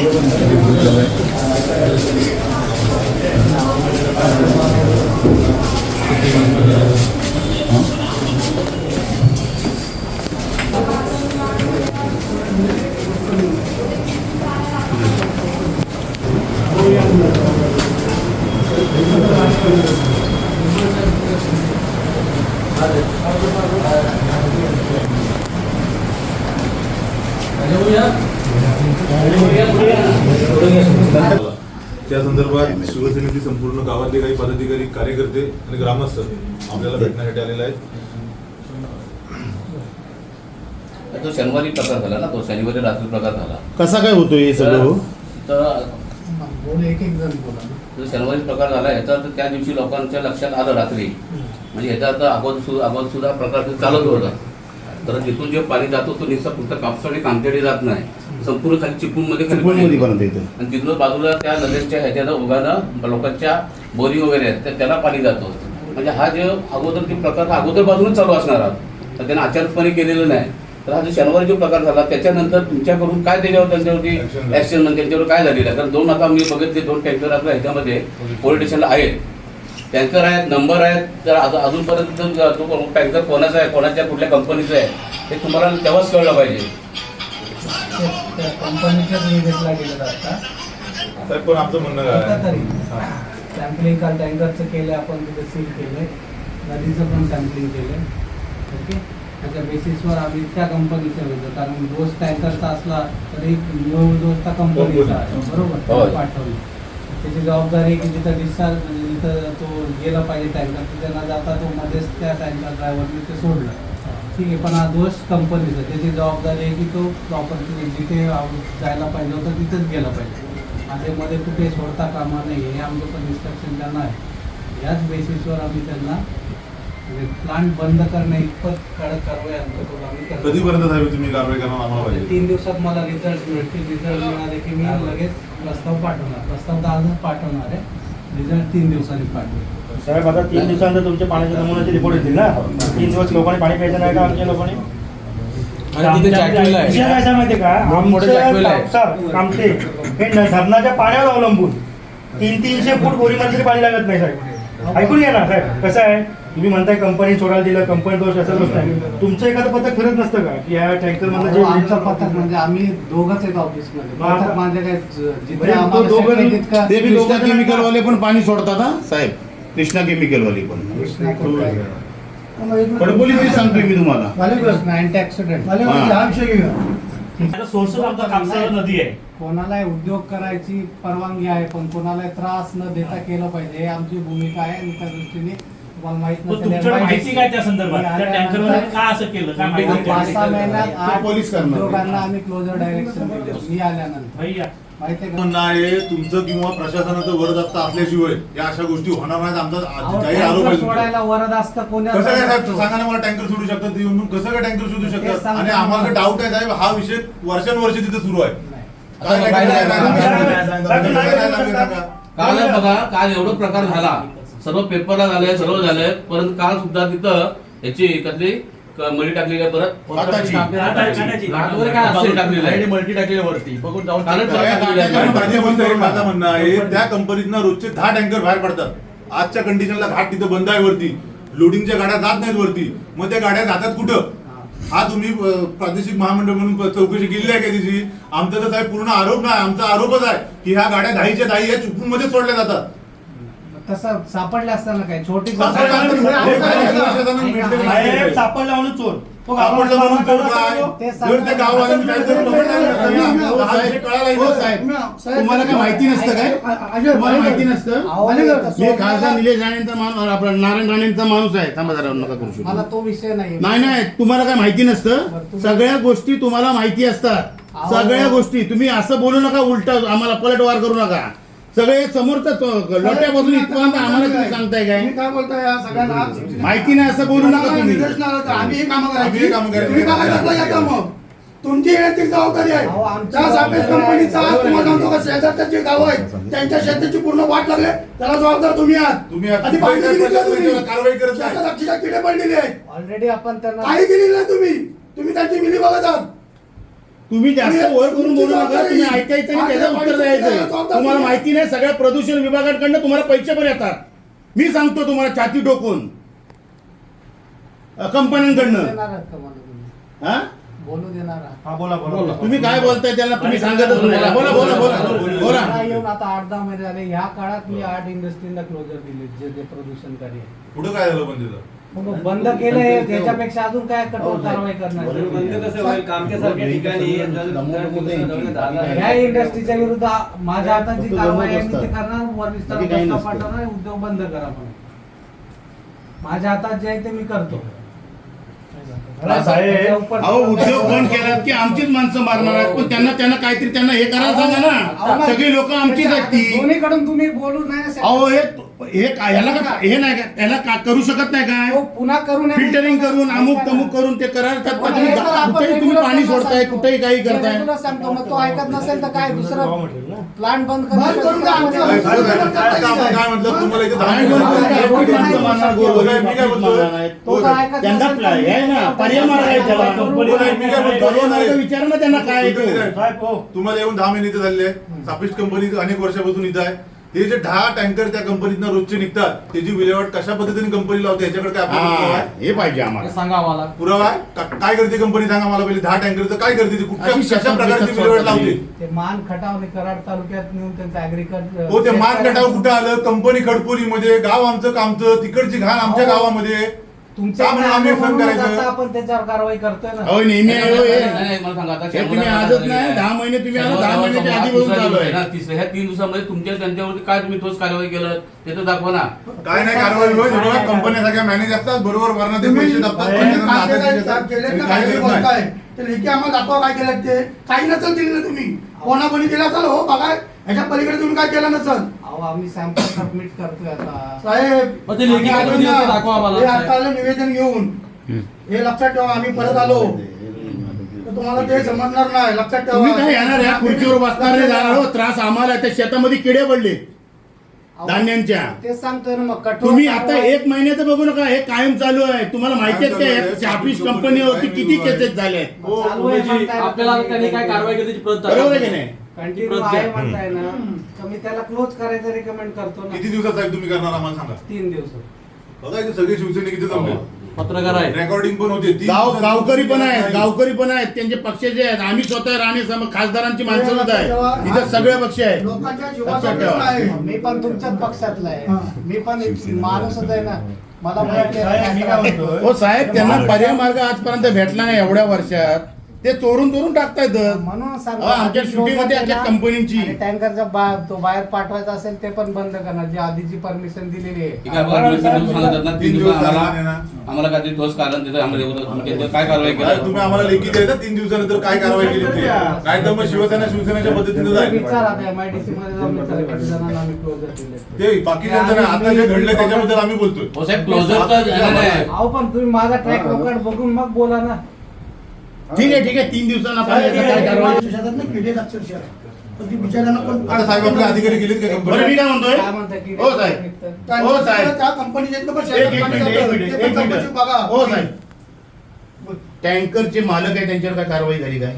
Thank you. त्या संदर्भात शिवसेनेची संपूर्ण गावातले काही पदाधिकारी कार्यकर्ते आणि ग्रामस्थ आपल्याला भेटण्यासाठी आलेले आहेत. तो शनिवारी प्रकार झाला ना तो शनिवारी रात्री प्रकार झाला. कसा काय होतो हे सगळं? तर बोल एक एक जण बोला जो शनिवारी प्रकार झाला याचा अर्थ त्या दिवशी लोकांच्या लक्षात आलं रात्री. म्हणजे याचा अर्थ अगोदर सुद्धा अगोदर सुद्धा प्रकार तो चालत होता. तर जिथून जे पाणी जातो तो निस्ता फक्त कापसा आणि कामतेडी जात नाही. संपूर्ण खाली चिपळूणमध्ये चिपळूणमध्ये येतं. आणि तिथून बाजूला त्या नद्यांच्या ह्याच्यानं उगानं लोकांच्या बोरिंग वगैरे आहेत तर त्याला पाणी जातो. म्हणजे हा जे अगोदर जे प्रकार हा अगोदर बाजूनच चालू असणार हा. तर त्यानं अचानकपणे केलेलं नाही. तर हा जो शनिवारी जो प्रकार झाला त्याच्यानंतर तुमच्याकडून काय त्याच्यावर त्यांच्यावरती ऍक्शन म्हणजे त्यांच्यावर काय झालेलं आहे? कारण दोन आता मी बघितले दोन टँकर आपल्या ह्याच्यामध्ये पोलीस स्टेशनला आहेत. टँकर आहेत नंबर आहेत. तर अजून अजूनपर्यंत जो तो टँकर कोणाचा आहे कोणाच्या कुठल्या कंपनीचा आहे हे तुम्हाला तेव्हाच कळलं पाहिजे. त्या कंपनीच्याच विजिटला गेलं आता साहेब पण आमचं म्हणणं? तरी. हा. सॅम्पलिंग काल टँकरचं केलं आपण तिथे सील केलंय नदीचं पण सॅम्पलिंग केलंय ओके? त्याच्या बेसिसवर आम्ही त्या कंपनीचं घेतो कारण रोज टँकरचा असला तरी मूळ दोष त्या कंपनीचा बरोबर. त्याला पाठवलं. त्याची जबाबदारी की जिथं डिस्चार्ज म्हणजे जिथं तो गेला पाहिजे टँकर तिथे न जाता तो मध्येच त्या टँकर ड्रायव्हरने ते सोडलं. ठीक आहे पण हा दोष कंपनीचा त्याची जबाबदारी आहे की तो प्रॉपर जिथे जायला पाहिजे होतं तिथेच गेला पाहिजे. मध्ये मध्ये कुठे सोडता कामा नाही हे आमचं पण इन्स्ट्रक्शन त्यांना आहे. याच बेसिसवर आम्ही त्यांना प्लांट बंद करणे इतपत कडक कारवाई आमच्याकडून आम्ही. कधीपर्यंत साहेब तुम्ही कारवाई करणार आम्हाला म्हणजे पाहिजे? तीन दिवसात मला रिझल्ट मिळतील रिझल्ट मिळाले की मी लगेच प्रस्ताव पाठवणार. प्रस्ताव तर आजच पाठवणार आहे. रिझल्ट तीन दिवसांनी पाठवेल साहेब आता तीन दिवसानंतर तुमच्या पाण्याच्या नमुन्याचे रिपोर्ट येतील ना? तीन दिवस लोकांनी पाणी प्यायचं नाही का आमच्या लोकांनी? आणि तिथे जॅकवेल आहे. विषय काय आहे माहितीये का? दोन मोठे जॅकवेल आमचं आहे. कापसा कामते हे न- धरणाच्या पाण्यावर अवलंबून तीन तीनशे फूट बोरीमध्ये तरी पाणी लागत नाही साहेब. ऐकून घ्या ना साहेब कसं आहे? तुम्ही म्हणताय कंपनी सोडायला दिलं कंपनी दोष असा दोष नाही तुमचं एखादं पथक फिरत नसतं का? की या टँकर मधलं जे आमचं पथक म्हणजे आम्ही दोघंच आहेत ऑफिसमध्ये मग आता- पथक म्हणजे काय तो ते कृष्णा केमिकल वाले पण पाणी सोडतात हा? साहेब कृष्णा केमिकल वाले पण. कृष्णा कुठे? खडबोलीची सांगतोय मी तुम्हाला. सोर्स नदी आहे. कोणालाही उद्योग करायची परवानगी आहे पण कोणालाही त्रास न देता केलं पाहिजे. हे आमची भूमिका आहे आणि त्या दृष्टीने तुम्हाला माहीत मग नसेल, तुमच्याकडे NYDC माहिती काय त्या संदर्भात? मी त्या टँकरमध्ये आल्यानंतर- का असं केलं? काय माहिती? पाच आहे? सहा महिन्यात आठ पोलीस करणार. उद्योगांना आम्ही क्लोजर डायरेक्शन दिलं. मी आल्यानंतर. भैया. माहितीये का? म्हणणं आहे तुमचं किंवा प्रशासनाचं वरदस्त असल्याशिवाय या अशा गोष्टी होणार नाहीत. आमचा अहो, जाहीर आरोप टँकर सोडायला. वरद असतं कोणी कसं काय साहेब? असतं? सांगा ना मला टँकर सोडू शकतात ते येऊन. कसं काय टँकर शोधू तेच शकतात? सांगतो आणि. आम्हाला डाऊट आहे साहेब हा विषय वर्षानुवर्ष तिथे सुरू आहे. नाही. काय काय- काय- काय- काय- काय- काय- काय- साहेब, काय- काय- काय- काय- साहेब, काय- काय- काल बघा काल एवढं प्रकार झाला. सर्व पेपरला झालंय सर्व झालंय परंतु काल सुद्धा तिथं याची कसली क- मळी टाकलेली आहे परत. काय टाकलेलं आहे. मल्टी टाकलेलं वरती. बघून जाऊन कालच. टाकलेलं आहे. माझं म्हणणं आहे त्या कंपनीतनं रोजचे दहा टँकर बाहेर पडतात. आजच्या कंडिशनला घाट तिथं बंद आहे वरती. लोडिंगच्या गाड्या जात नाहीत वरती. मग त्या गाड्या जातात कुठं? हा तुम्ही अं, प्रादेशिक महामंडळ म्हणून चौकशी केली आहे का त्याची आमचा तर साहेब पूर्ण आरोप नाही आमचा आरोपच आहे की ह्या गाड्या दहाच्या दहाही या चुकून मध्ये सोडल्या जातात. तसं सापडले असताना काय? छोटी सापडलं. साहेब म्हणून चोर. तो सापडलं म्हणून चोर काय? ते जर ते गाववाल्यांनी काय जर लपवलं नसतं ना, तर हा. साहेब तुम्हाला काय माहिती नसतं काय? तुम्हाला माहिती नसतं? अहो, मी खासदार निलेश राणेंचा माणूस आपला नारायण राणेंचा माणूस आहे. थांबा जरा नका करू शकू मला तो विषय नाही. नाही नाही तुम्हाला काय माहिती बरं, नसतं तुम्ही- सगळ्या गोष्टी तुम्हाला माहिती असतात. अहो. सगळ्या गोष्टी. तुम्ही असं बोलू नका उलट आम्हाला पलटवार करू नका. सगळे समोरच लोट्यापासून इथपर्यंत आम्हाला तुम्ही सांगताय काय? काय बोलताय? या सगळ्यांना माहिती नाही असं बोलू नका तुम्ही निदर्शनाला आम्ही हे कामं आम्ही हे कामं करायची. करायची. तुम्ही काय करता तुमची नैतिक जबाबदारी आहे. अहो, आमची त्या जबाबदारी कंपनीचा आहे. तुम्हाला सांगतो का शेजारच्या जे गाव आहेत त्यांच्या शेताची पूर्ण वाट लागले. त्याला जबाबदार तुम्ही आहात. तुम्ही आहात. आधी पाहिजे की नाही का तुम्ही? त्याच्यावर कारवाई करत नाही. शेतात अक्षरशः किडे पडलेले आहेत. ऑलरेडी आपण त्यांना काही केलेली नाही तुम्ही. तुम्ही त्यांची मिली बघत आहात. तुम्ही जास्त वर करून बोलू नका तुम्ही ऐकायचं आणि त्याचं उत्तर द्यायचं. तुम्हाला माहिती नाही सगळ्या प्रदूषण विभागाकडनं तुम्हाला पैसे पण येतात. मी सांगतो तुम्हाला छाती टोकून कंपन्यांकडनं? हा? बोलू देणार. हा बोला बोला तुम्ही काय बोलताय त्याला तुम्ही सांगतच नाही. बोला बोला बोला बोला येऊन आता आठ दहा महिने झाले. ह्या काळात मी आठ इंडस्ट्रीला क्लोजर दिले जे जे प्रदूषणकारी आहे. पुढे काय झालं पण तिथं? बंद केलंय त्याच्यापेक्षा अजून काय कठोर कारवाई करणार. ह्या इंडस्ट्रीच्या विरुद्ध माझ्या हातात जी कारवाई आहे ते. करणार. पाठवणार उद्योग बंद करा पण माझ्या हातात जे आहे ते मी करतो. उद्योग बंद केलात की आमचीच माणसं मारणार आहेत. पण त्यांना त्यांना काहीतरी त्यांना हे करायला सांगा ना. सगळी लोक आमचीच आहेत ती. दोन्हीकडून तुम्ही बोलू नाही ना अहो हे हे काय ह्याला का हे नाही का त्याला का करू शकत नाही तो काय पुन्हा करू नये फिल्टरिंग करून अमुक तमुक करून ते करायला हे कुठेही तुम्ही regular पाणी सोडताय. कुठेही काही हे करताय. regular सांगतो. मग तो ऐकत नसेल तर काय? दुसरं प्लांट बंद बंद करून द्या आमचं. काय म्हटलं? तुम्हाला इथे दहा? मिनिटं-. तो तर ऐकत त्यांना नसेल हे आहे ना. पर्याय मार्ग आहे त्याला. विचारा ना त्यांना काय आहे तो. साहेब हो. तुम्हाला येऊन दहा महिने इथे झालेले सापिस्ट कंपनी अनेक वर्षापासून इथं आहे. हे जे दहा टँकर त्या कंपनीतनं रोजचे निघतात त्याची विल्हेवाट कशा पद्धतीने कंपनी लावते याच्याकडे काय आपल्याला पुरावा हा, आहे? हे पाहिजे आम्हाला. सांगा आम्हाला. पुरावा आहे? का- काय करते कंपनी सांगा मला पहिले. दहा टँकरचं काय करते ती? अशी कशा प्रकारची विल्हेवाट लावते? ते मान खटाव आणि कराड तालुक्यात नेऊन त्यांचं ऍग्रिकल्चर हो ते मान गटाव कुठं आलं? कंपनी खडपोलीमध्ये गाव आमचं कामचं तिकडची घाण आमच्या हो. गावामध्ये. तुमच्या का म्हणून आम्ही फन करायचं? आता आपण त्याच्यावर कारवाई करतोय ना अहो नेहमी आहे हो हे. नाही, नाही, मला सांगा आता हे तुम्ही शनिवार आजच झालेला नाही आहे. दहा महिने तुम्ही आला शनिवार दहा महिन्याच्या समोर आधी हा बोलून तिसरा चालू दिवस आहे आहे ना, तिसऱ्या ह्या तीन दिवसामध्ये तुमच्या त्यांच्यावरती काय तुम्ही ठोस कारवाई केलं ते तर दाखवा ना काय नाही कारवाई होईल बघा कंपन्या सगळ्या मॅनेज असतात बरोबर वरनं ते तुम्ही पैसे दाबतात काय? देतात. केलेत ना, काही काय करत नाही. बोलताय? ते लेखी आम्हाला दाखवा काय केलं ते काही नसेल दिलं ना तुम्ही कोणाकोणी दिला असाल हो बघा ह्याच्या पलीकडे तुम्ही काय केलं नसल अहो आम्ही सॅम्पल सबमिट करतोय आता. साहेब मग ते लेखी आम्ही ते दाखवा आम्हाला. हे आता. आलं निवेदन घेऊन हे लक्षात ठेवा आम्ही परत आलो. तर तुम्हाला ते समजणार नाही लक्षात ठेवा. तुम्ही काय येणार या खुर्चीवर बसणार नाही जाणार हो त्रास आम्हाला. त्या शेतामध्ये किडे पडले. अहो, धान्यांच्या. तेच सांगतोय ना मग कठोर तुम्ही आता कारवाई- एक महिन्याचं बघू नका हे कायम चालू आहे. तुम्हाला माहिती आहे का या कंपनीवरती किती केसेस झाले आहेत? हो, चालू आहे म्हणजे म्हणताय ना. आपल्याला तुम्ही. त्यांनी काय कारवाई केली त्याची प्रत बरोबर आहे की नाही? आहे. म्हणताय ना. तर मी त्याला क्लोज करायचं रेकमेंड करतो ना. किती दिवसात साहेब तुम्ही करणार आम्हाला सांगा? तीन दिवस बघा इथे सगळे शिवसैनिक इथे जमले. पत्रकार आहे रेकॉर्डिंग पण होते तीन गाव दिवसात. गावकरी पण आहेत. गावकरी पण आहेत. त्यांचे पक्षाचे आहेत आम्ही स्वतः राणे सम- खासदारांची माणसं सुद्धा आहेत. इथं सगळे पक्ष आहेत. लोकांच्या जीवाचा लक्षात प्रश्न ठेवा. आहे मी पण तुमच्याच पक्षातला आहे. हा. मी पण एक माणूसच आहे ना. मला माहिती आहे? हो साहेब त्यांना पर्याय मार्ग आजपर्यंत भेटला नाही एवढ्या वर्षात. ते चोरून चोरून टाकतायत. म्हणून अहो, आमच्या आमच्या कंपनीची. आणि टँकरचा बा- तो बाहेर पाठवायचा असेल ते पण बंद करणार. जी आधीची परमिशन दिलेली आहे. आम्हाला काहीतरी ठोस कारण आम्हाला त्यांच्यावर काय कारवाई केली? तुम्ही आम्हाला लेखी द्यायचा तीन दिवसानंतर काय कारवाई केली काय तर मग शिवसेना शिवसेनेच्या पद्धतीने ते. बाकीच्यांचं नाही आता जे घडलं त्याच्याबद्दल आम्ही बोलतोय. हो पण तुम्ही माझा ट्रॅक रेकॉर्ड बघून मग बोला ना. ठीक आहे ठीक आहे. तीन दिवसांना आपण काय शेतात ना किडे अक्षरशः पण ती बिचाऱ्यांना पण आता साहेब आपले अधिकारी गेलेत का बरं मी कंपनी काय म्हणतोय काय हो साहेब. हो साहेब. त्या कंपनीचे पण एक शेतात एक पाणी मिनिट एक. मिनिट एक मिनिट. बघा. हो साहेब. टँकरचे मालक आहे त्यांच्यावर काय कारवाई झाली काय?